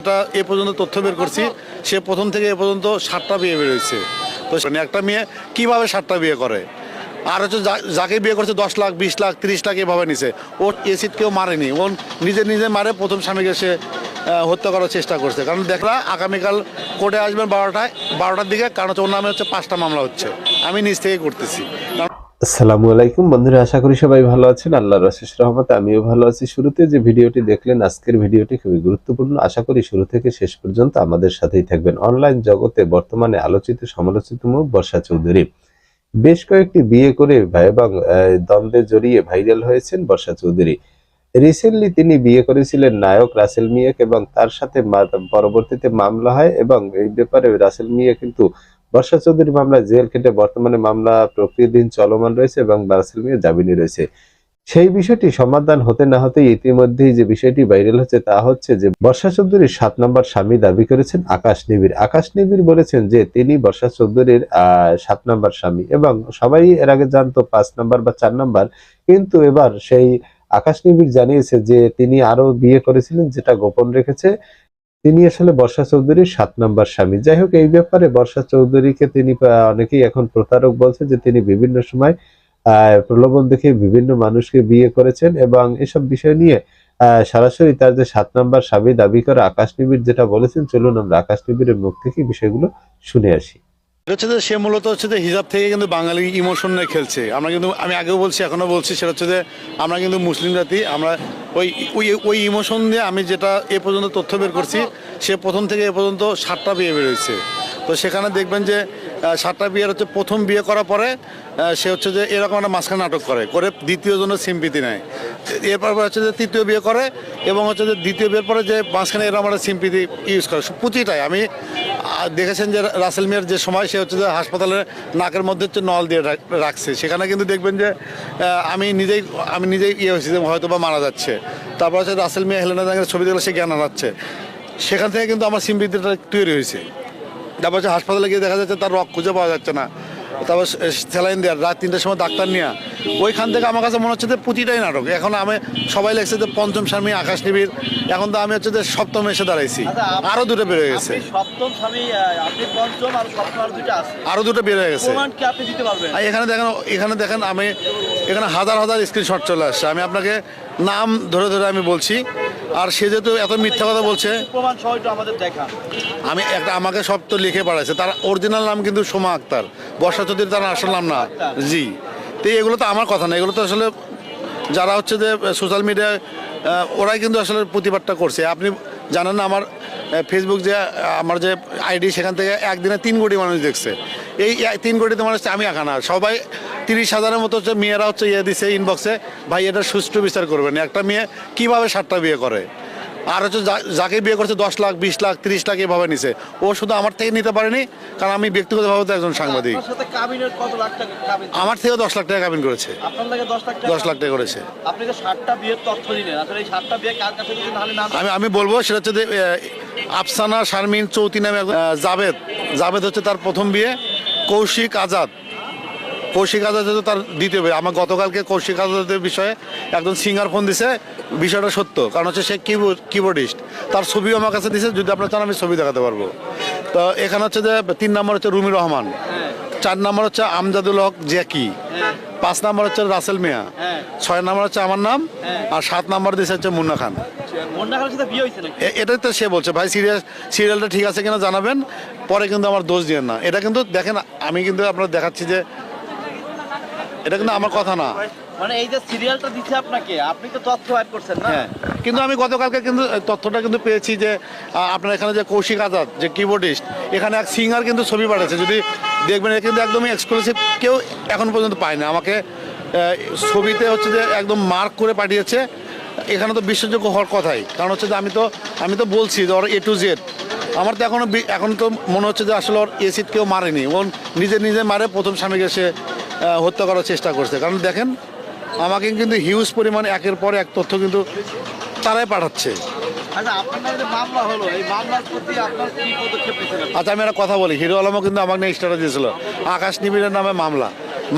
একটা এ পর্যন্ত তথ্য বের করছি। সে প্রথম থেকে এ পর্যন্ত সাতটা বিয়ে বেরোয়েছে তো মানে একটা মেয়ে কীভাবে সাতটা বিয়ে করে? আর হচ্ছে যাকে বিয়ে করছে দশ লাখ, বিশ লাখ, তিরিশ লাখ এভাবে নিছে। ও এসিড কেউ মারেনি। ও নিজে নিজে মারে, প্রথম স্বামীকে সে হত্যা করার চেষ্টা করছে। কারণ দেখলা, আগামীকাল কোর্টে আসবেন বারোটায়, বারোটার দিকে, কারণ হচ্ছে ওর নামে হচ্ছে পাঁচটা মামলা হচ্ছে। আমি নিজ থেকে করতেছি। আসসালামু আলাইকুম। বন্ধুরা, আশা করি সবাই ভালো আছেন। আল্লাহর অশেষ রহমতে আমিও ভালো আছি। শুরুতে যে ভিডিওটি দেখলেন, আজকের ভিডিওটি খুবই গুরুত্বপূর্ণ। আশা করি শুরু থেকে শেষ পর্যন্ত আমাদের সাথেই থাকবেন অনলাইন জগতে বর্তমানে আলোচিত সমালোচিত মুখ বর্ষা চৌধুরী। বেশ কয়েকটি বিয়ে করে এবং দ্বন্দ্বে জড়িয়ে ভাইরাল হয়েছেন বর্ষা চৌধুরী। রিসেন্টলি তিনি বিয়ে করেছিলেন নায়ক রাসেল মিয়াক এবং তার সাথে পরবর্তীতে মামলা হয় এবং এই ব্যাপারে রাসেল মিয়া কিন্তু বর্ষা চৌধুরীর মামলায় জেল খেটে বর্তমানে মামলা প্রক্রিয়াধীন চলমান রয়েছে এবং রাসেল মিয়া জামিনে রয়েছে। সেই বিষয়টি সমাধান হতে না হতে ইতিমধ্যেই যে বিষয়টি ভাইরাল হচ্ছে তা হচ্ছে যে বর্ষা চৌধুরীর সাত নম্বর স্বামী দাবি করেছেন আকাশ নিবিড়। আকাশ নিবিড় বলেছেন যে তিনি বর্ষা চৌধুরীর সাত নম্বর স্বামী এবং সবাই এর আগে জানতো পাঁচ নম্বর বা চার নম্বর। কিন্তু এবার সেই আকাশ নিবিড় জানিয়েছে যে তিনি আরও বিয়ে করেছিলেন যেটা গোপন রেখেছে। তিনি আসলে বর্ষা চৌধুরীর সাত নম্বর স্বামী। যাই হোক, এই ব্যাপারে বর্ষা চৌধুরীকে তিনি অনেকেই এখন প্রতারক বলছে যে তিনি বিভিন্ন সময় প্রলোভন দেখে বিভিন্ন মানুষকে বিয়ে করেছেন এবং এসব বিষয় নিয়ে সরাসরি তার যে সাত নম্বর স্বামী দাবি করে আকাশ নিবিড় যেটা বলেছেন, চলুন আমরা আকাশ নিবিড়ের মুখ থেকে বিষয়গুলো শুনে আসি। হচ্ছে যে সে মূলত হচ্ছে যে হিজাব থেকে কিন্তু বাঙালি ইমোশন নিয়ে খেলছে। আমরা কিন্তু, আমি আগেও বলছি, এখনও বলছি, সেটা হচ্ছে যে আমরা কিন্তু মুসলিম জাতি, আমরা ওই ওই ওই ইমোশন দিয়ে আমি যেটা এ পর্যন্ত তথ্য বের করছি, সে প্রথম থেকে এ পর্যন্ত সাতটা বিয়ে বেরোয়েছে তো সেখানে দেখবেন যে সাতটা বিয়ের হচ্ছে প্রথম বিয়ে করার পরে সে হচ্ছে যে এরকম একটা মাঝখানে নাটক করে করে দ্বিতীয় জন্য সিম্পিতি নেয়। এরপর হচ্ছে যে তৃতীয় বিয়ে করে, এবং হচ্ছে যে দ্বিতীয় বিয়ের পরে যে মাঝখানে এরকম একটা সিম্পিতি ইউজ করে প্রতিটাই। আমি দেখেছেন যে রাসেল মিয়ার যে সময়, সে হচ্ছে যে হাসপাতালে নাকের মধ্যে হচ্ছে নল দিয়ে রাখছে। সেখানে কিন্তু দেখবেন যে আমি নিজেই আমি নিজেই ইয়ে হয়েছি যে হয়তো বা মারা যাচ্ছে। তারপর হচ্ছে রাসেল মিয়া, হেলেনা দাঙ্গের ছবি দেখলে সে জ্ঞান আনাচ্ছে সেখান থেকে কিন্তু আমার সিম্পিতিটা তৈরি হয়েছে। তারপর হচ্ছে হাসপাতালে গিয়ে দেখা যাচ্ছে তার রক খুঁজে পাওয়া যাচ্ছে না। তারপর স্যালাইন দেওয়ার রাত তিনটার সময় ডাক্তার নিয়ে। ওইখান থেকে আমার কাছে মনে হচ্ছে যে প্রতিটাই নাটক। এখন আমি সবাই লেগছে যে পঞ্চম স্বামী আকাশ নিবিড়। এখন তো আমি হচ্ছে যে সপ্তম এসে দাঁড়াইছি। আচ্ছা, আপনি- আরও দুটো বের হয়ে গেছে। সপ্তম স্বামী আপনি পঞ্চম আর সপ্তম আর দুটো আছে। আরও দুটো বের হয়ে গেছে। কি আপনি দিতে পারবেন? আর এখানে দেখেন এখানে দেখেন আমি এখানে হাজার হাজার স্ক্রিনশট চলে আসছে। আমি আপনাকে নাম ধরে ধরে আমি বলছি। আর সে যেহেতু এত মিথ্যা কথা বলছে প্রমাণ আমাদের আমি একটা আমাকে সব তো লিখে পাঠাইছে। তার অরিজিনাল নাম কিন্তু সোমা আক্তার। বর্ষা চৌধুরী তার আসল নাম না। জি। তো এগুলো তো আমার কথা না। এগুলো তো আসলে যারা হচ্ছে যে সোশ্যাল মিডিয়ায় ওরাই কিন্তু আসলে প্রতিবাদটা করছে। আপনি জানেন না আমার ফেসবুক যে আমার যে আইডি সেখান থেকে একদিনে তিন কোটি মানুষ দেখছে। এই তিন কোটিতে মানুষ আমি একা না। সবাই তিরিশ হাজারের মতো হচ্ছে মেয়েরা হচ্ছে ইয়ে দিছে ইনবক্সে ভাই এটা সুষ্ঠু বিচার করবেন। একটা মেয়ে কীভাবে সাতটা বিয়ে করে? আর হচ্ছে যাকে বিয়ে করছে দশ লাখ বিশ লাখ তিরিশ লাখ এভাবে নিছে। ও শুধু আমার থেকে নিতে পারেনি কারণ আমি ব্যক্তিগতভাবে তো একজন সাংবাদিক। আমার থেকেও দশ লাখ টাকা কাবিন করেছে। দশ লাখ টাকা করেছে। আমি আমি বলব সেটা হচ্ছে আফসানা শারমিন চৌতি নামে জাভেদ। জাভেদ হচ্ছে তার প্রথম বিয়ে কৌশিক আজাদ। কৌশিক আজাদ হচ্ছে তার দিতে হবে আমার গতকালকে কৌশিক আজাদের বিষয়ে একজন সিঙ্গার ফোন দিছে বিষয়টা সত্য। কারণ হচ্ছে সে কিবোর্ড কিবোর্ডিস্ট তার ছবিও আমার কাছে দিছে যদি আপনার চান আমি ছবি দেখাতে পারব। তো এখানে হচ্ছে যে তিন নম্বর হচ্ছে রুমি রহমান। চার নম্বর হচ্ছে আমজাদুল হক জ্যাকি। পাঁচ নম্বর হচ্ছে রাসেল মিয়া। ছয় নম্বর হচ্ছে আমার নাম। আর সাত নম্বর দিছে হচ্ছে মুন্না খান। এটাই তো সে বলছে ভাই সিরিয়াল সিরিয়ালটা ঠিক আছে কিনা জানাবেন পরে কিন্তু আমার দোষ দিয়েন না। এটা কিন্তু দেখেন আমি কিন্তু আপনার দেখাচ্ছি যে এটা কিন্তু আমার কথা না। মানে এই যে সিরিয়ালটা দিচ্ছে আপনাকে আপনি তো তথ্য অ্যাড করছেন না। হ্যাঁ কিন্তু আমি গতকালকে কিন্তু তথ্যটা কিন্তু পেয়েছি যে আপনার এখানে যে কৌশিক আজাদ যে কিবোর্ডিস্ট এখানে এক সিঙ্গার কিন্তু ছবি পাঠাচ্ছে। যদি দেখবেন এটা কিন্তু একদমই এক্সক্লুসিভ কেউ এখন পর্যন্ত পায় না আমাকে ছবিতে হচ্ছে যে একদম মার্ক করে পাঠিয়েছে। এখানে তো বিশ্বাসযোগ্য হওয়ার কথাই। কারণ হচ্ছে যে আমি তো আমি তো বলছি যে ওর এ টু জেড আমার তো এখনও বি- এখন তো মনে হচ্ছে যে আসলে ওর এসিড কেউ মারেনি। ও নিজে নিজে মারে প্রথম স্বামীকে সে হত্যা করার চেষ্টা করছে। কারণ দেখেন আমাকে কিন্তু হিউজ পরিমাণে একের পর এক তথ্য কিন্তু তারাই পাঠাচ্ছে। আচ্ছা? আচ্ছা আমি একটা কথা বলি হিরো আলমও কিন্তু আমাকে নিয়ে স্ট্যাটাস দিয়েছিল। আকাশ নিবিড়ের নামে মামলা।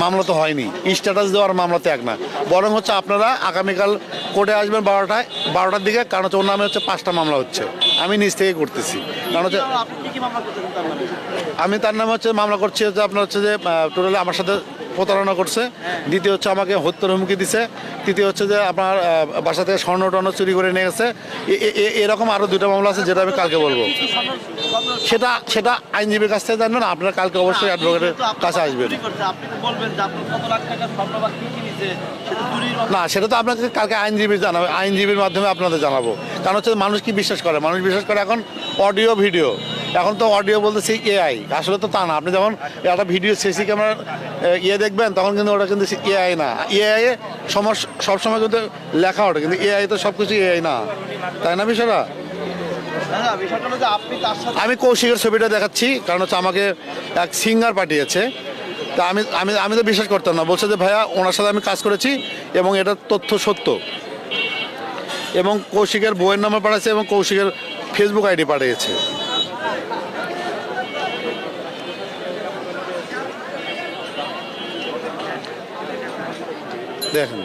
মামলা তো হয়নি। স্ট্যাটাস দেওয়ার মামলা তো এক না। বরং হচ্ছে আপনারা আগামীকাল কোর্টে আসবেন বারোটায় বারোটার দিকে কারণ হচ্ছে ওর নামে হচ্ছে পাঁচটা মামলা হচ্ছে। আমি নিজ থেকে করতেছি। কারণ হচ্ছে আমি তার নামে হচ্ছে মামলা করছি হচ্ছে আপনার হচ্ছে যে টোটালি আমার সাথে প্রতারণা করছে। দ্বিতীয় হচ্ছে আমাকে হত্যার হুমকি দিছে। তৃতীয় হচ্ছে যে আপনার বাসা থেকে স্বর্ণ টর্ণ চুরি করে নিয়ে গেছে। এরকম আরও দুটো মামলা আছে যেটা আমি কালকে বলব। সেটা সেটা আইনজীবীর কাছ থেকে জানবেন আপনারা কালকে অবশ্যই অ্যাডভোকেটের কাছে আসবেন। না সেটা তো আপনাকে কালকে আইনজীবী জানাবে আইনজীবীর মাধ্যমে আপনাদের জানাব। কারণ হচ্ছে মানুষ কি বিশ্বাস করে? মানুষ বিশ্বাস করে এখন অডিও ভিডিও এখন তো অডিও বলতেছি এআই আসলে তো তা না। আপনি যখন একটা ভিডিও সিসি ক্যামেরার ইয়ে দেখবেন তখন কিন্তু ওটা কিন্তু এআই না। এআই সমস্যা সবসময় কিন্তু লেখা ওঠে কিন্তু এআই তো সব কিছু এআই না। তাই না বিষয়টা? আমি কৌশিকের ছবিটা দেখাচ্ছি কারণ হচ্ছে আমাকে এক সিঙ্গার পাঠিয়েছে। তা আমি আমি আমি তো বিশ্বাস করতাম না। বলছে যে ভাইয়া ওনার সাথে আমি কাজ করেছি এবং এটা তথ্য সত্য। এবং কৌশিকের বইয়ের নাম্বার পাঠিয়েছে এবং কৌশিকের ফেসবুক আইডি পাঠিয়েছে। দেখেন।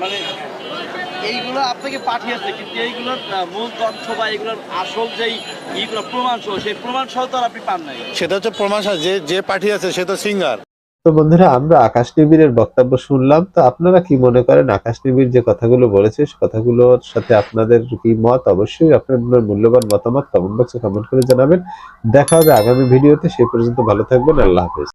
মানে এইগুলো আপনাকে পাঠিয়েছে কিন্তু এইগুলোর মূল তথ্য বা এগুলোর আসল যেই এইগুলো প্রমাণ সহ সেই প্রমাণ সহ তো আর আপনি পান নাই। সেটা হচ্ছে প্রমাণ সহ যে যে পাঠিয়েছে সে তো সিঙ্গার তো বন্ধুরা আমরা আকাশ নিবিড়ের বক্তব্য শুনলাম। তো আপনারা কি মনে করেন আকাশ নিবিড় যে কথাগুলো বলেছে সে কথাগুলোর সাথে আপনাদের কি মত? অবশ্যই আপনার মূল্যবান মতামত কমেন্ট বক্সে কমেন্ট করে জানাবেন। দেখা হবে আগামী ভিডিওতে। সেই পর্যন্ত ভালো থাকবেন। আল্লাহ হাফেজ।